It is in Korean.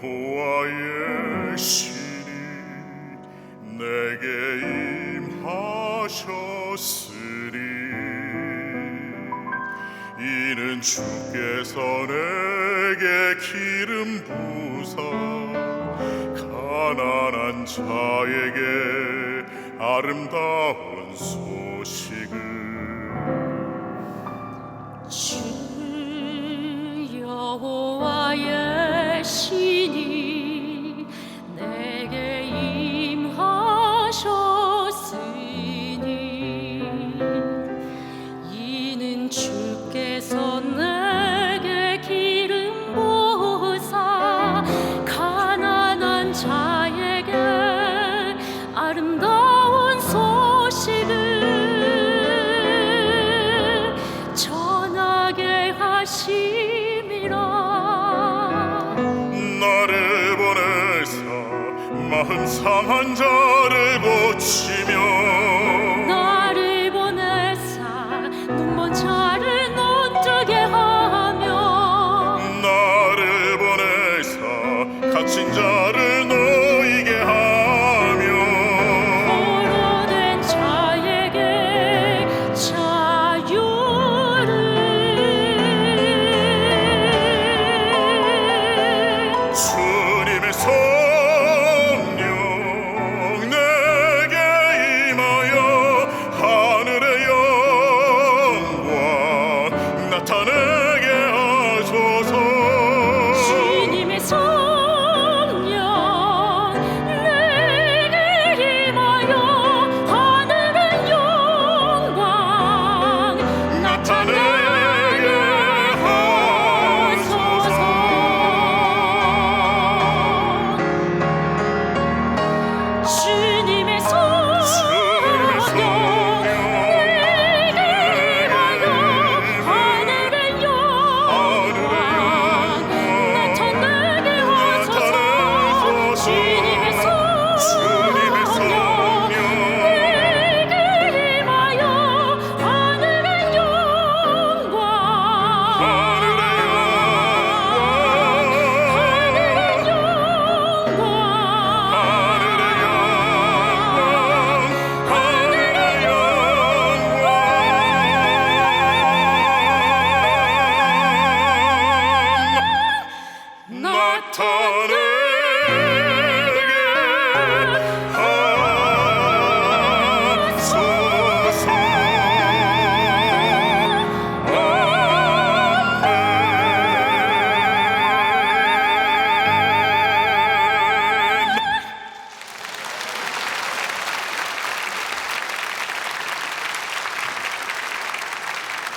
주 여호와의 신이 내게 임하셨으니 이는 주께서 내게 기름 부사 가난한 자에게 아름다운 소식을 주께서 내게 기름 부으사 가난한 자에게 아름다운 소식을 전하게 하심이라. 상한 자를 고치며 나타내.